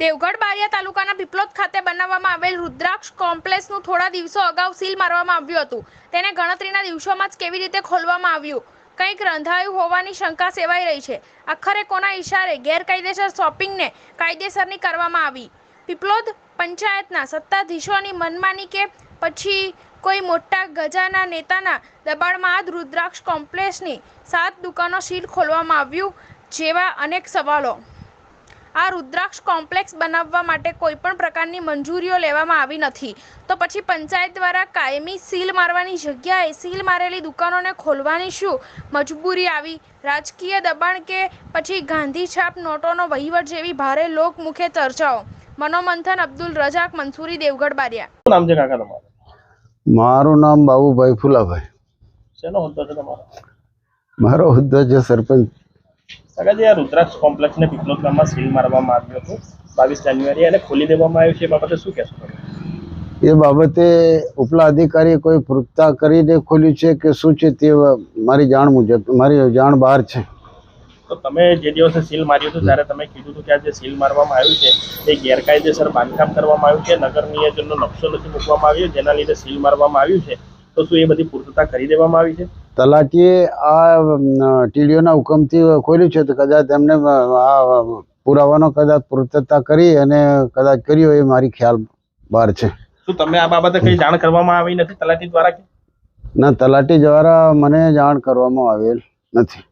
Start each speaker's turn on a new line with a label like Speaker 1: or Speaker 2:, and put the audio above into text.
Speaker 1: દેવગઢ બારિયા તાલુકાના પીપલોદ ખાતે બનાવવામાં આવેલ રુદ્રાક્ષ કોમ્પ્લેક્સનું થોડા દિવસો અગાઉ સીલ મારવામાં આવ્યું હતું. તેને ગણતરીના દિવસોમાં જ કેવી રીતે ખોલવામાં આવ્યું? કંઈક રંધાયું હોવાની શંકા સેવાઈ રહી છે. આખરે કોના ઇશારે ગેરકાયદેસર શોપિંગને કાયદેસરની કરવામાં આવી? પીપલોદ પંચાયતના સત્તાધીશોની મનમાની કે પછી કોઈ મોટા ગજાના નેતાના દબાણમાં આ રુદ્રાક્ષ કોમ્પ્લેક્સની સાત દુકાનો સીલ ખોલવામાં આવ્યું? જેવા અનેક સવાલો. આ રુદ્રાક્ષ કોમ્પ્લેક્સ બનાવવા માટે કોઈ પણ પ્રકારની મંજૂરીઓ લેવામાં આવી નથી. તો પછી પંચાયત દ્વારા કાયમી સીલ મારવાની જગ્યાએ સીલ મારેલી દુકાનોને ખોલવાની શું મજબૂરી આવી? રાજકીય દબાણ કે પછી ગાંધી છાપ નોટોનો વહીવટ જેવી ભારે લોકમુખે ચર્ચાઓ? મનોમંથન અબ્દુલ રજાક મંસૂરી દેવગઢ બારિયા.
Speaker 2: નામ છે કાકા તમારું?
Speaker 3: મારું નામ બાબુભાઈ ફુલાભાઈ.
Speaker 2: શેનો હોદ્દો છે તમારો?
Speaker 3: મારો હોદ્દો છે સરપંચ
Speaker 2: કાકાજી આ રુદ્રાક્ષ કોમ્પ્લેક્સને પીપલોદ ગામમાં સીલ મારવામાં આવ્યું હતું. બાવીસ જાન્યુઆરી અને ખોલી દેવામાં આવ્યું છે. એ બાબતે શું કહેશો
Speaker 3: એ બાબતે ઉપલા અધિકારીએ કોઈ પૂરતા કરીને ખોલ્યું છે કે શું છે તે મારી જાણ મુજબ મારી જાણ બહાર છે.
Speaker 2: તો તમે જે દિવસે સીલ માર્યું હતું ત્યારે તમે કીધું હતું કે આ જે સીલ મારવામાં આવ્યું છે એ ગેરકાયદેસર બાંધકામ કરવામાં આવ્યું છે. નગર નિયોજનનો નકશો નથી મૂકવામાં આવ્યો જેના લીધે સીલ મારવામાં આવ્યું છે. તો શું એ બધી પૂર્તતા કરી દેવામાં આવી છે?
Speaker 3: તલાટીએ આ ટીડીઓના હુકમથી ખોલ્યું છે તો કદાચ એમને આ પુરાવાનો કદાચ પૂર્તતા કરી અને કદાચ કર્યો એ મારી ખ્યાલ બહાર છે.
Speaker 2: શું તમે આ બાબતે કઈ જાણ કરવામાં આવી નથી તલાટી દ્વારા
Speaker 3: ના તલાટી દ્વારા મને જાણ કરવામાં આવેલ નથી.